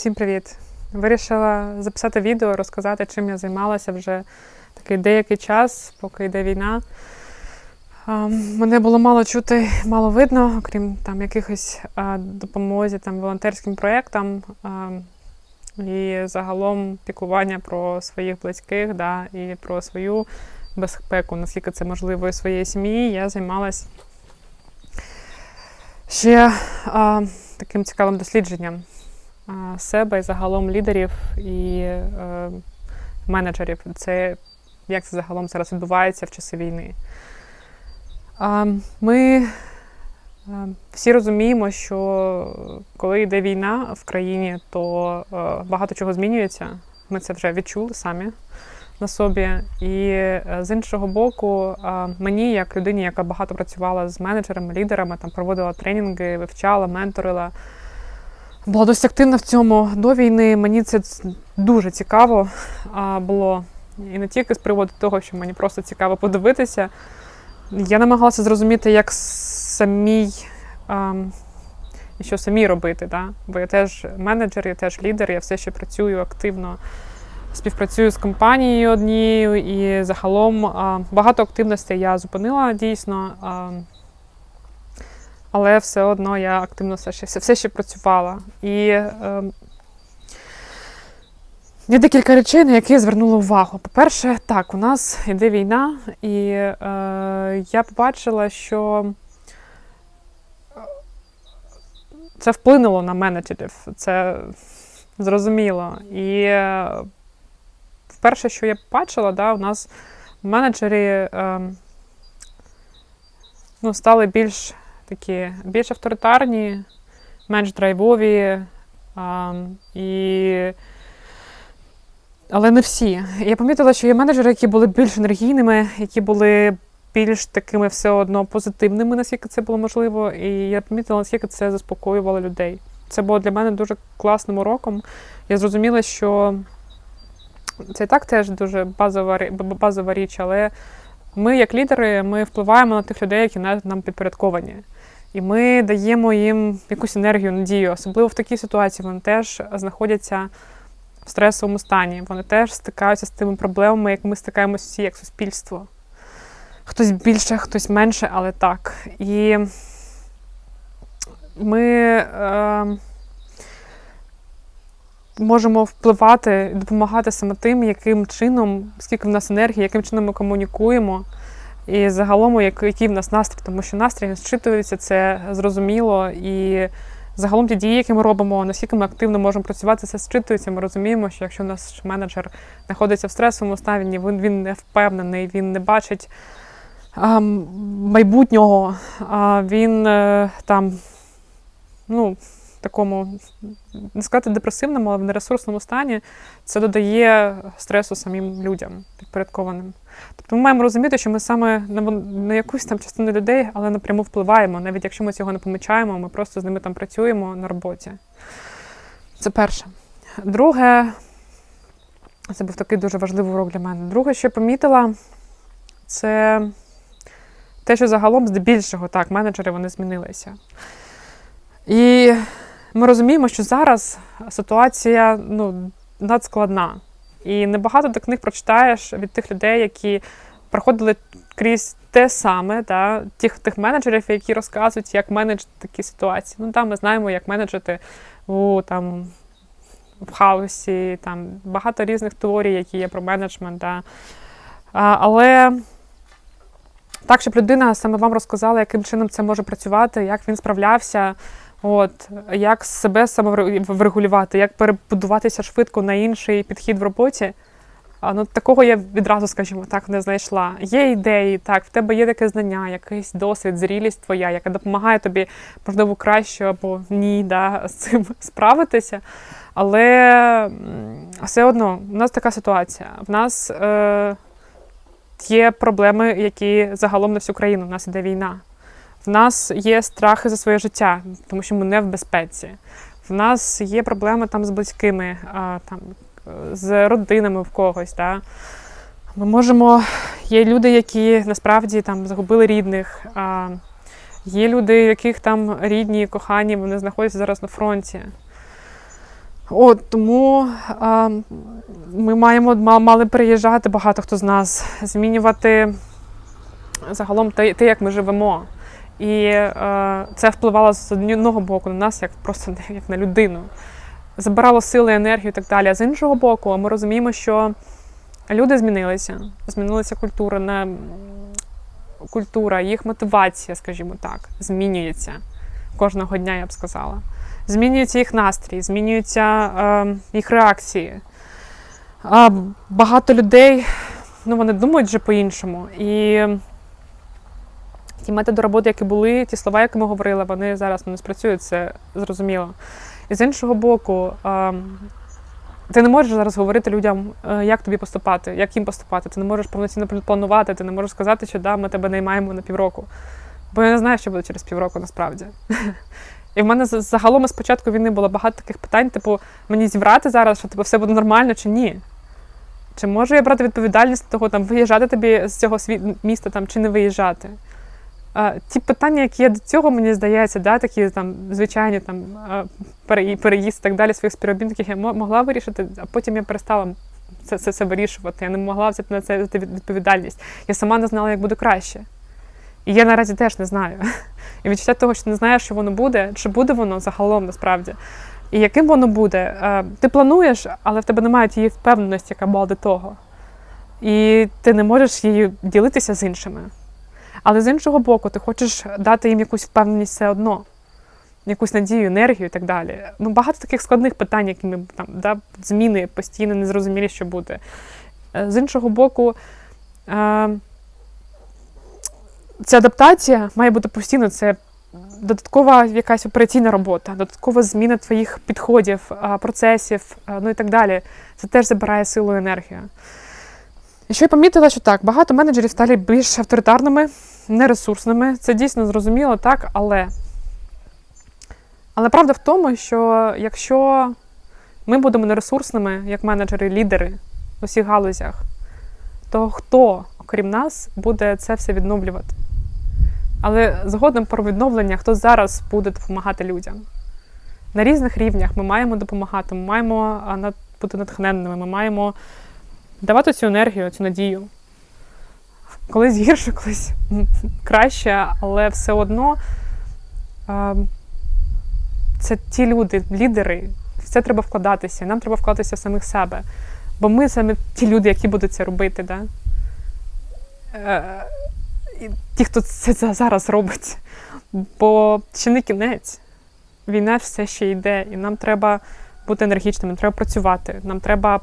Всім привіт! Вирішила записати відео, розказати, чим я займалася вже такий деякий час, поки йде війна. Мене було мало чути, мало видно, окрім там якихось допомозі там, волонтерським проєктам і загалом піклування про своїх близьких да, і про свою безпеку, наскільки це можливо, і своєї сім'ї. Я займалась ще а, таким цікавим дослідженням себе і загалом лідерів і е, менеджерів. Це як це загалом зараз відбувається в часи війни. Ми а, всі розуміємо, що коли йде війна в країні, то е, багато чого змінюється. Ми це вже відчули самі на собі. І е, з іншого боку, мені, як людині, яка багато працювала з менеджерами, лідерами, там проводила тренінги, вивчала, менторила. Була досить активна в цьому до війни. Мені це дуже цікаво було. І не тільки з приводу того, що мені просто цікаво подивитися. Я намагалася зрозуміти, як самій і що самі робити. Да? Бо я теж менеджер, я теж лідер, я все ще працюю активно, співпрацюю з компанією однією, і загалом багато активностей я зупинила дійсно. А, але все одно я активно все ще, все ще працювала. І е, є декілька речей, на які я звернула увагу. По-перше, так, у нас йде війна, і е, я побачила, що це вплинуло на менеджерів. Це зрозуміло. І е, перше, що я побачила, да, у нас менеджері е, ну, стали більш такі більш авторитарні, менш драйвові. А, і... Але не всі. Я помітила, що є менеджери, які були більш енергійними, які були більш такими все одно позитивними, наскільки це було можливо. І я помітила, наскільки це заспокоювало людей. Це було для мене дуже класним уроком. Я зрозуміла, що це і так теж дуже базова, базова річ, але ми, як лідери, ми впливаємо на тих людей, які нам підпорядковані. І ми даємо їм якусь енергію, надію. Особливо в такій ситуації вони теж знаходяться в стресовому стані. Вони теж стикаються з тими проблемами, як ми стикаємося всі як суспільство. Хтось більше, хтось менше, але так. І ми е, можемо впливати, допомагати саме тим, яким чином, скільки в нас енергії, яким чином ми комунікуємо. І загалом, який в нас настрій, тому що настрій не зчитується, це зрозуміло. І загалом ті дії, які ми робимо, наскільки ми активно можемо працювати, це зчитується. Ми розуміємо, що якщо наш менеджер знаходиться в стресовому стані, він він не впевнений, він не бачить а, майбутнього, а він е, там, ну, такому, не сказати депресивному, але в нересурсному стані, це додає стресу самим людям підпорядкованим. Тобто ми маємо розуміти, що ми саме на, на якусь там частину людей, але напряму впливаємо, навіть якщо ми цього не помічаємо, ми просто з ними там працюємо на роботі. Це перше. Друге, це був такий дуже важливий урок для мене. Друге, що я помітила, це те, що загалом, здебільшого, так, менеджери вони змінилися. І ми розуміємо, що зараз ситуація ну, надскладна. І небагато до книг прочитаєш від тих людей, які проходили крізь те саме, та, тих тих менеджерів, які розказують, як менеджити такі ситуації. Ну, там Ми знаємо, як менеджити у там, в хаосі, там багато різних теорій, які є про менеджмент. Да. А, Але так, щоб людина саме вам розказала, яким чином це може працювати, як він справлявся. От як себе самоврегулювати, як перебудуватися швидко на інший підхід в роботі. А, ну, Такого я відразу, скажімо так, не знайшла. Є ідеї, так, в тебе є таке знання, якийсь досвід, зрілість твоя, яка допомагає тобі, можливо, краще або ні, да, з цим справитися. Але все одно у нас така ситуація. В нас е, є проблеми, які загалом на всю країну. У нас іде війна. В нас є страхи за своє життя, тому що ми не в безпеці. В нас є проблеми там з близькими, там, з родинами в когось. Да? Ми можемо, Є люди, які насправді там загубили рідних. А, Є люди, яких там рідні, кохані, вони знаходяться зараз на фронті. От тому а, ми маємо мали переїжджати багато хто з нас, змінювати загалом те, те як ми живемо. І е, це впливало з одного боку на нас, як просто як на людину. Забирало сили, енергію і так далі. А з іншого боку, ми розуміємо, що люди змінилися, змінилася культура, на культура, їх мотивація, скажімо так, змінюється кожного дня, я б сказала. Змінюється їх настрій, змінюються е, їх реакції. А багато людей ну, вони думають вже по-іншому. І ті методи роботи, які були, ті слова, які ми говорили, вони зараз не спрацюють, це зрозуміло. І з іншого боку, е, ти не можеш зараз говорити людям, е, як тобі поступати, як їм поступати. Ти не можеш повноцінно планувати, ти не можеш сказати, що да, ми тебе наймаємо на півроку. Бо я не знаю, що буде через півроку насправді. І в мене загалом з початку війни було багато таких питань, типу, мені зібрати зараз, що типу, все буде нормально чи ні? Чи можу я брати відповідальність того, там, виїжджати тобі з цього сві- міста там, чи не виїжджати? Ті питання, які є до цього, мені здається, да, такі там, звичайні там, переїзд і так далі своїх співробітників, я могла вирішити, а потім я перестала це, це, це вирішувати. Я не могла взяти на це відповідальність. Я сама не знала, як буде краще. І я наразі теж не знаю. І відчуття того, що не знаєш, що воно буде, чи буде воно загалом насправді. І яким воно буде? Ти плануєш, але в тебе немає тієї впевненості, яка була до того. І ти не можеш її ділитися з іншими. Але з іншого боку, ти хочеш дати їм якусь впевненість все одно, якусь надію, енергію і так далі. Ну, багато таких складних питань, які ми там, да, зміни постійно незрозумілі, що буде. Е, З іншого боку, е, ця адаптація має бути постійно. Це додаткова якась операційна робота, додаткова зміна твоїх підходів, процесів, ну і так далі. Це теж забирає силу і енергію. І що я помітила, що так, багато менеджерів стали більш авторитарними, нересурсними. Це дійсно зрозуміло, так, але. Але правда в тому, що якщо ми будемо нересурсними, як менеджери, лідери у всіх галузях, то хто, окрім нас, буде це все відновлювати? Але згодом про відновлення, хто зараз буде допомагати людям. На різних рівнях ми маємо допомагати, ми маємо бути натхненними, ми маємо давати цю енергію, цю надію. Колись гірше, колись краще, але все одно це ті люди, лідери, в це треба вкладатися, нам треба вкладатися в самих себе. Бо ми саме ті люди, які будуть це робити. Да? Е, і ті, хто це зараз робить. Бо ще не кінець. Війна все ще йде, і нам треба бути енергічними, треба працювати, нам треба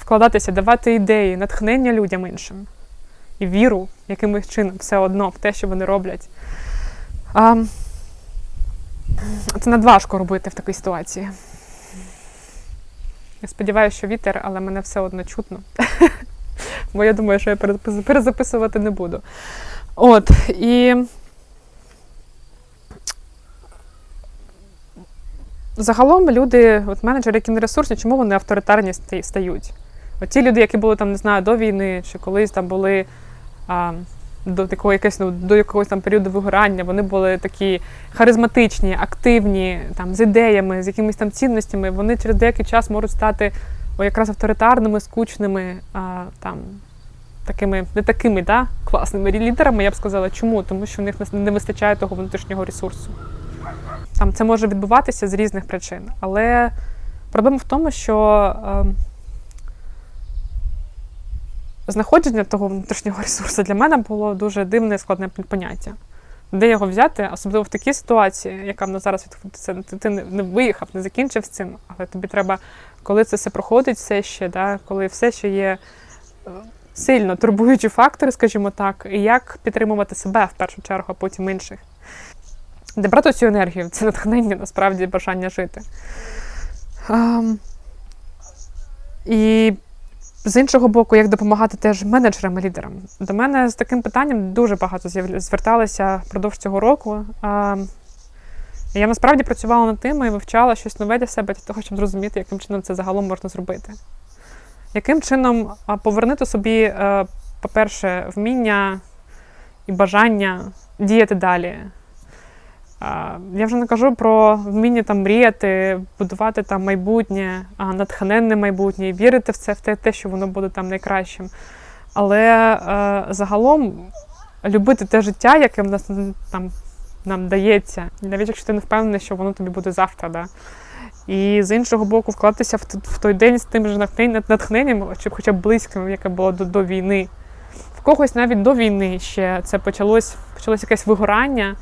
вкладатися, давати ідеї, натхнення людям іншим і віру якимось чином все одно в те, що вони роблять. А, це надважко робити в такій ситуації. Я сподіваюся, що вітер, але мене все одно чутно. Бо я думаю, що я перезаписувати не буду. От, і загалом люди, от менеджери, які чому вони авторитарні стають? Ті люди, які були там, не знаю, до війни, чи колись там були а, до такого якогось, ну, до якогось там періоду вигорання, вони були такі харизматичні, активні, там, з ідеями, з якимись там цінностями, вони через деякий час можуть стати о, якраз авторитарними, скучними, а, там, такими, не такими да, класними лідерами, я б сказала. Чому? Тому що в них не- вистачає того внутрішнього ресурсу. Там це може відбуватися з різних причин. Але проблема в тому, що е, знаходження того внутрішнього ресурсу для мене було дуже дивне і складне поняття. Де його взяти, особливо в такій ситуації, яка в нас зараз відбувається, ти, не, виїхав, не закінчив з цим, але тобі треба, коли це все проходить, все ще, да, коли все ще є е, сильно турбуючі фактори, скажімо так, і як підтримувати себе в першу чергу, а потім інших. Де брати цю енергію, це натхнення, насправді бажання жити. Ем, і з іншого боку, як допомагати теж менеджерам і лідерам. До мене з таким питанням дуже багато зверталися впродовж цього року. Я насправді працювала над тим і вивчала щось нове для себе для того, щоб зрозуміти, яким чином це загалом можна зробити. Яким чином повернути собі, е, по-перше, вміння і бажання діяти далі. Я вже не кажу про вміння там мріяти, будувати там майбутнє, натхненне майбутнє, і вірити в це, в те, що воно буде там найкращим. Але е, загалом любити те життя, яке в нас там нам дається, навіть якщо ти не впевнений, що воно тобі буде завтра. Да? І з іншого боку, вкладатися в той день з тим же натхненням, чи хоча б близьким, яке було до, до війни. В когось навіть до війни ще це почалось, почалось якесь вигорання,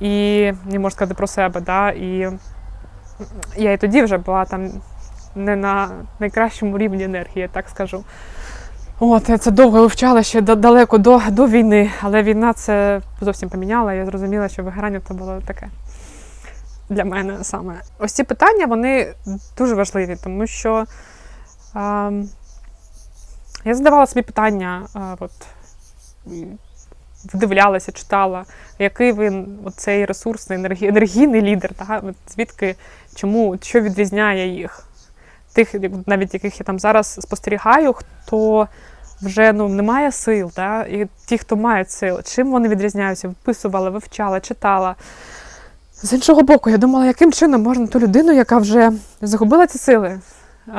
і не можу сказати про себе. Да? І я і тоді вже була там не на найкращому рівні енергії, я так скажу. От, я це довго вивчала ще далеко до, до війни, але війна це зовсім поміняла. Я зрозуміла, що вигорання це було таке для мене саме. Ось ці питання вони дуже важливі, тому що ем, я задавала собі питання, е, от, вдивлялася, читала, який він оцей ресурсний енергі, енергійний лідер, та, звідки, чому, що відрізняє їх. Тих, навіть яких я там зараз спостерігаю, хто вже ну, не має сил, та, і ті, хто мають сил, чим вони відрізняються, виписувала, вивчала, читала. З іншого боку, я думала, яким чином можна ту людину, яка вже загубила ці сили,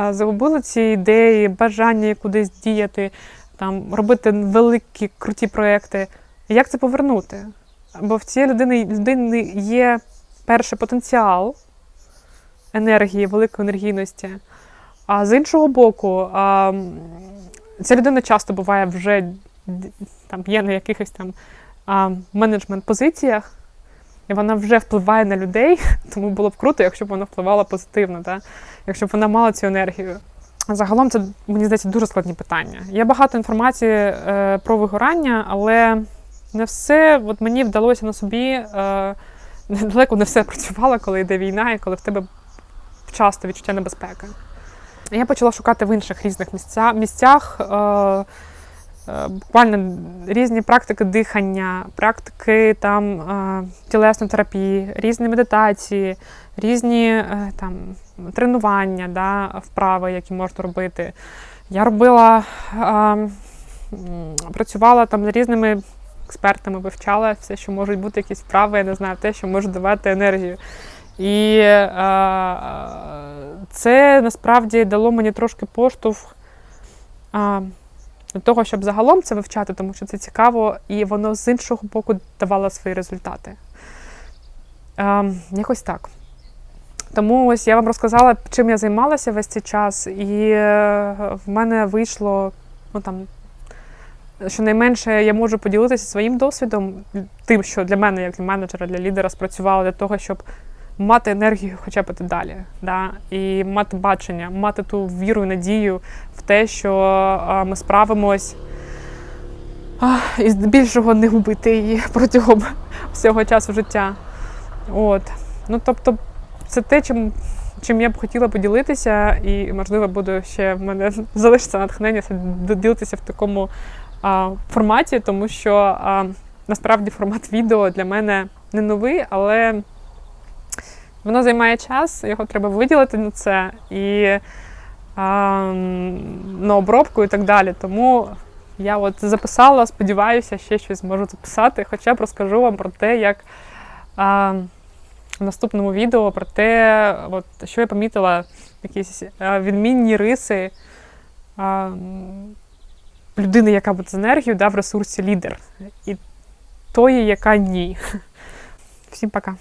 загубила ці ідеї, бажання кудись діяти, там, робити великі круті проекти. Як це повернути? Бо в цієї людини, людини є перший потенціал енергії, великої енергійності. А з іншого боку, а, ця людина часто буває вже там, є на якихось там менеджмент-позиціях, і вона вже впливає на людей, тому було б круто, якщо б вона впливала позитивно, да? якщо б вона мала цю енергію. Загалом це, мені здається, дуже складні питання. Є багато інформації е, про вигорання, але не все от мені вдалося на собі. Е, далеко не все працювало, коли йде війна, і коли в тебе часто відчуття небезпеки. Я почала шукати в інших різних місця, місцях. Е, е, буквально різні практики дихання, практики там, е, тілесної терапії, різні медитації, різні е, там, тренування, да, вправи, які можна робити. Я робила, е, працювала там з різними експертами, вивчала все, що можуть бути якісь вправи, я не знаю, те, що може давати енергію. І е, це насправді дало мені трошки поштовх е, до того, щоб загалом це вивчати, тому що це цікаво, і воно з іншого боку давало свої результати. Е, якось так. Тому ось я вам розказала, чим я займалася весь цей час, і е, в мене вийшло, ну там, щонайменше я можу поділитися своїм досвідом, тим, що для мене, як для менеджера, для лідера, спрацювало для того, щоб мати енергію хоча б далі. Да? І мати бачення, мати ту віру і надію в те, що ми справимось. І здебільшого не губити її протягом всього часу життя. От. Ну, тобто, це те, чим, чим я б хотіла поділитися, і, можливо, буду ще в мене залишиться натхнення ділитися в такому форматі, тому що насправді формат відео для мене не новий, але воно займає час, його треба виділити на це і на обробку і так далі. Тому я от записала, сподіваюся, ще щось зможу записати, хоча б розкажу вам про те, як а, в наступному відео про те, от, що я помітила, якісь а, відмінні риси а, людини, яка буде з енергією, да, в ресурсі лідер, і тої, яка ні. Всім пока.